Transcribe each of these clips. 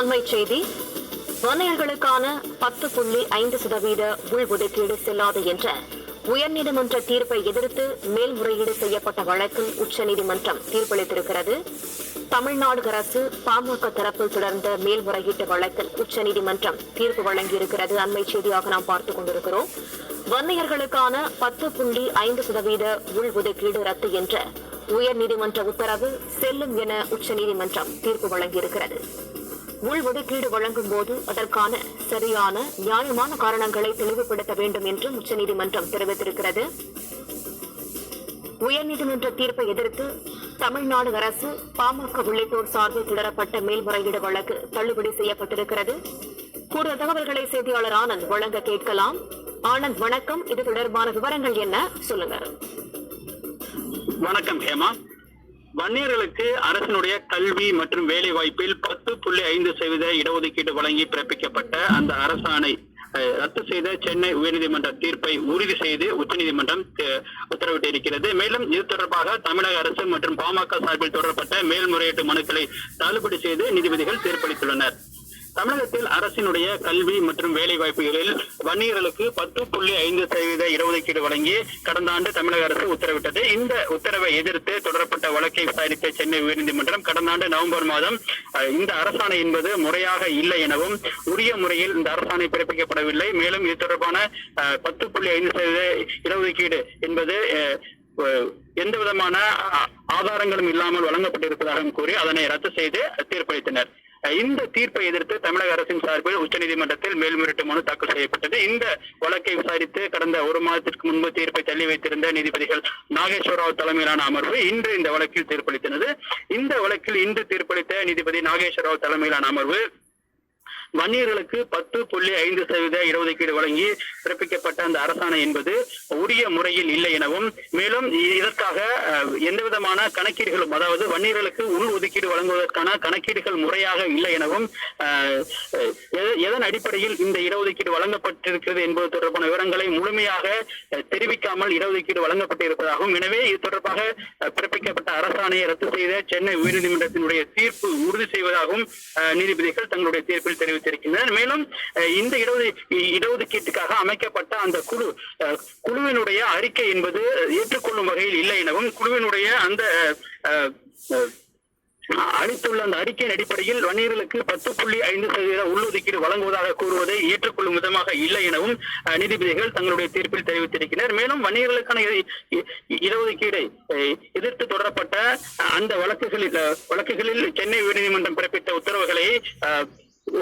அண்மை செய்தி வன்னியர்களுக்கான பத்து புள்ளி ஐந்து சதவீத உள்ஒதுக்கீடு செல்லாது என்ற உயர்நீதிமன்ற தீர்ப்பை எதிர்த்து மேல்முறையீடு செய்யப்பட்ட வழக்கில் உச்சநீதிமன்றம் தீர்ப்பளித்திருக்கிறது. தமிழ்நாடு அரசு பாமக தரப்பில் தொடர்ந்த மேல்முறையீட்டு வழக்கில் உச்சநீதிமன்றம் தீர்ப்பு வழங்கியிருக்கிறது. அண்மை செய்தியாக நாம் பார்த்துக் கொண்டிருக்கிறோம். வன்னியர்களுக்கான பத்து புள்ளி ஐந்து சதவீத உள்ஒதுக்கீடு ரத்து என்ற உயர்நீதிமன்ற உத்தரவு செல்லும் என உச்சநீதிமன்றம் தீர்ப்பு வழங்கியிருக்கிறது. உள்ஒதுக்கீடு வழங்கும் போது அதற்கான சரியான நியாயமான காரணங்களை தெளிவுபடுத்த வேண்டும் என்றும் உச்சநீதிமன்றம் தெரிவித்திருக்கிறது. உயர்நீதிமன்ற தீர்ப்பை எதிர்த்து தமிழ்நாடு அரசு பாமக உள்ளிட்டோர் சார்பில் தொடரப்பட்ட மேல்முறையீடு வழக்கு தள்ளுபடி செய்யப்பட்டிருக்கிறது. கூடுதல் தகவல்களை செய்தியாளர் ஆனந்த் வழங்க கேட்கலாம். ஆனந்த் வணக்கம். இது தொடர்பான விவரங்கள் என்ன? சொல்லுங்க. வணக்கம் ஹேமா. வன்னியர்களுக்கு அரசினுடைய கல்வி மற்றும் வேலை வாய்ப்பில் பத்து புள்ளி ஐந்து சதவீத இடஒதுக்கீடு வழங்கி பிறப்பிக்கப்பட்ட அந்த அரசாணை அஹ், ரத்து செய்த சென்னை உயர்நீதிமன்ற தீர்ப்பை உறுதி செய்து உச்சநீதிமன்றம் உத்தரவிட்டு இருக்கிறது மேலும் இது தொடர்பாக தமிழக அரசு மற்றும் பாமக சார்பில் தொடரப்பட்ட மேல்முறையீட்டு மனுக்களை தள்ளுபடி செய்து நீதிபதிகள் தீர்ப்பளித்துள்ளனர். தமிழகத்தில் அரசினுடைய கல்வி மற்றும் வேலை வாய்ப்புகளில் வன்னியர்களுக்கு பத்து புள்ளி ஐந்து சதவீத இடஒதுக்கீடு வழங்கி கடந்த ஆண்டு தமிழக அரசு உத்தரவிட்டது. இந்த உத்தரவை எதிர்த்து தொடரப்பட்ட வழக்கை விசாரித்த சென்னை உயர்நீதிமன்றம் கடந்த ஆண்டு நவம்பர் மாதம் இந்த அரசாணை என்பது முறையாக இல்லை எனவும் உரிய முறையில் இந்த அரசாணை பிறப்பிக்கப்படவில்லை. மேலும் இது தொடர்பான அஹ், பத்து புள்ளி ஐந்து சதவீத இடஒதுக்கீடு என்பது அஹ், எந்த விதமான ஆதாரங்களும் இல்லாமல் வழங்கப்பட்டிருப்பதாகவும் கூறி அதனை ரத்து செய்து தீர்ப்பளித்தனர். இந்த தீர்ப்பை எதிர்த்து தமிழக அரசின் சார்பில் உச்சநீதிமன்றத்தில் மேல்முறையீட்டு மனு தாக்கல் செய்யப்பட்டது. இந்த வழக்கை விசாரித்து கடந்த ஒரு மாதத்திற்கு முன்பு தீர்ப்பை தள்ளி வைத்திருந்த நீதிபதிகள் நாகேஸ்வரராவ் தலைமையிலான அமர்வு இன்று இந்த வழக்கில் தீர்ப்பளித்தது. இந்த வழக்கில் இன்று தீர்ப்பளித்த நீதிபதி நாகேஸ்வரராவ் தலைமையிலான அமர்வு வன்னியர்களுக்கு பத்து புள்ளி ஐந்து சதவீத இடஒதுக்கீடு வழங்கி பிறப்பிக்கப்பட்ட அந்த அரசாணை என்பது உரிய முறையில் இல்லை எனவும் மேலும் இதற்காக எந்த விதமான கணக்கீடுகளும் அதாவது வன்னியர்களுக்கு உள் ஒதுக்கீடு வழங்குவதற்கான கணக்கீடுகள் முறையாக இல்லை எனவும் எதன் அடிப்படையில் இந்த இடஒதுக்கீடு வழங்கப்பட்டிருக்கிறது என்பது தொடர்பான விவரங்களை முழுமையாக தெரிவிக்காமல் இடஒதுக்கீடு வழங்கப்பட்டிருப்பதாகவும் எனவே இது தொடர்பாக பிறப்பிக்கப்பட்ட அரசாணையை ரத்து செய்த சென்னை உயர்நீதிமன்றத்தினுடைய தீர்ப்பு உறுதி செய்வதாகவும் நீதிபதிகள் தங்களுடைய தீர்ப்பில் தெரிவித்திருக்கின்றனர் மேலும் இந்த இடஒது இடஒதுக்கீட்டுக்காக அமைக்கப்பட்ட அந்த குழு குழுவினுடைய அறிக்கை என்பது ஏற்றுக்கொள்ளும் வகையில் இல்லை எனவும் குழுவினுடைய அந்த அளித்துள்ள அந்த அறிக்கையின் அடிப்படையில் வன்னியர்களுக்கு பத்து புள்ளி ஐந்து சதவீத உள்ளொதுக்கீடு வழங்குவதாக கூறுவதை ஏற்றுக்கொள்ளும் விதமாக இல்லை எனவும் நீதிபதிகள் தங்களுடைய தீர்ப்பில் தெரிவித்திருக்கிறார் மேலும் வன்னியர்களுக்கான இடஒதுக்கீடை எதிர்த்து தொடரப்பட்ட அந்த வழக்குகளில் வழக்குகளில் சென்னை உயர்நீதிமன்றம் பிறப்பித்த உத்தரவுகளை அஹ்,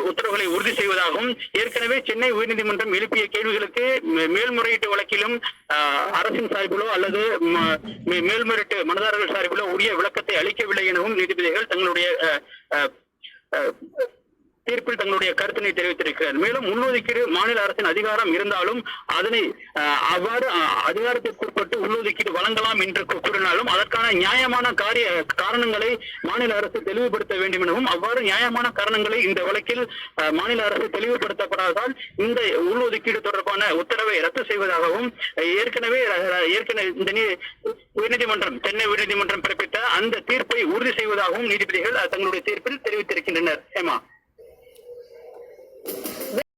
உத்தரவுகளை உறுதி செய்வதாகவும் ஏற்கனவே சென்னை உயர்நீதிமன்றம் எழுப்பிய கேள்விகளுக்கு மேல்முறையீட்டு வழக்கிலும் ஆஹ், அரசின் சார்பிலோ அல்லது ம- மே- மேல்முறையீட்டு மனதாரர்கள் சார்பிலோ உரிய விளக்கத்தை அளிக்கவில்லை எனவும் நீதிபதிகள் தங்களுடைய தீர்ப்பில் தங்களுடைய கருத்தினை தெரிவித்திருக்கிறார். மேலும் உள்ஒதுக்கீடு மாநில அரசின் அதிகாரம் இருந்தாலும் அதனை அவ்வாறு அதிகாரத்திற்குட்பட்டு உள்ஒதுக்கீடு வழங்கலாம் என்று கூறினாலும் அதற்கான நியாயமான காரிய காரணங்களை மாநில அரசு தெளிவுபடுத்த வேண்டும் எனவும் அவ்வாறு நியாயமான காரணங்களை இந்த வழக்கில் மாநில அரசு தெளிவுபடுத்தப்படாததால் இந்த உள்ஒதுக்கீடு தொடர்பான உத்தரவை ரத்து செய்வதாகவும் ஏற்கனவே ஏற்கனவே இந்த உயர்நீதிமன்றம் சென்னை உயர்நீதிமன்றம் பிறப்பித்த அந்த தீர்ப்பை உறுதி செய்வதாகவும் நீதிபதிகள் தங்களுடைய தீர்ப்பில் தெரிவித்திருக்கின்றனர். ஹேமா.